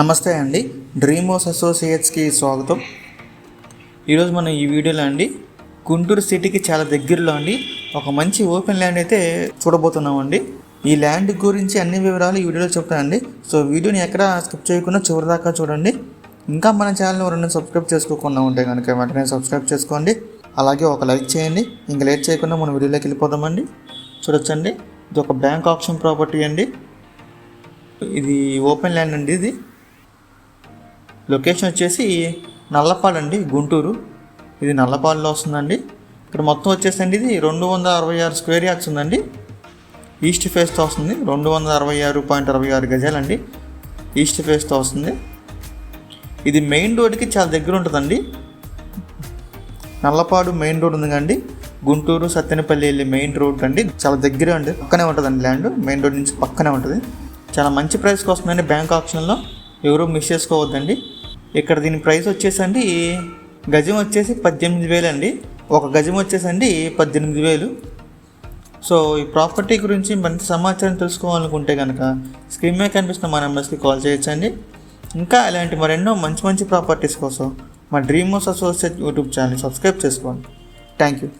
నమస్తే అండి. డ్రీమోస్ అసోసియేట్స్కి స్వాగతం. ఈరోజు మనం ఈ వీడియోలో అండి గుంటూరు సిటీకి చాలా దగ్గరలో అండి ఒక మంచి ఓపెన్ ల్యాండ్ అయితే చూడబోతున్నామండి. ఈ ల్యాండ్ గురించి అన్ని వివరాలు ఈ వీడియోలో చెప్తానండి సో వీడియోని ఎక్కడ స్కిప్ చేయకుండా చివరి దాకా చూడండి. ఇంకా మన ఛానల్ రెండు సబ్స్క్రైబ్ చేసుకోకుండా ఉంటే కనుక వెంటనే సబ్స్క్రైబ్ చేసుకోండి. అలాగే ఒక లైక్ చేయండి. ఇంకా లేట్ చేయకుండా మన వీడియోలోకి వెళ్ళిపోదామండి. చూడొచ్చండి. ఇది ఒక బ్యాంక్ ఆప్షన్ ప్రాపర్టీ అండి. ఇది ఓపెన్ ల్యాండ్ అండి ఇది. లొకేషన్ వచ్చేసి నల్లపాలు అండి గుంటూరు. ఇది నల్లపాడులో వస్తుందండి. ఇక్కడ మొత్తం వచ్చేసండి ఇది రెండు వందల అరవై ఆరు స్క్వేర్ యార్డ్స్ ఉందండి. ఈస్ట్ ఫేస్తో వస్తుంది రెండు వందల అరవై ఆరు పాయింట్ అరవై ఆరు గజాలండి. ఈస్ట్ ఫేస్తో వస్తుంది. ఇది మెయిన్ రోడ్కి చాలా దగ్గర ఉంటుందండి. నల్లపాడు మెయిన్ రోడ్ ఉంది కండి గుంటూరు సత్తెనపల్లి వెళ్ళి మెయిన్ రోడ్ అండి చాలా దగ్గర అండి పక్కనే ఉంటుందండి ల్యాండ్. మెయిన్ రోడ్ నుంచి పక్కనే ఉంటుంది. చాలా మంచి ప్రైస్కి వస్తుందండి బ్యాంక్ ఆప్షన్లో. ఎవరు మిస్ చేసుకోవద్దండి. ఇక్కడ దీని ప్రైస్ వచ్చేసండి గజం వచ్చేసి పద్దెనిమిది వేలు అండి. ఒక గజం వచ్చేసండి పద్దెనిమిది వేలు. సో ఈ ప్రాపర్టీ గురించి మరింత సమాచారం తెలుసుకోవాలనుకుంటే కనుక స్క్రీన్ మీద కనిపిస్తున్న మా నెంబర్స్కి కాల్ చేయొచ్చండి. ఇంకా ఇలాంటి మరెన్నో మంచి మంచి ప్రాపర్టీస్ కోసం మా dream house associate YouTube channel subscribe చేసుకోండి. Thank you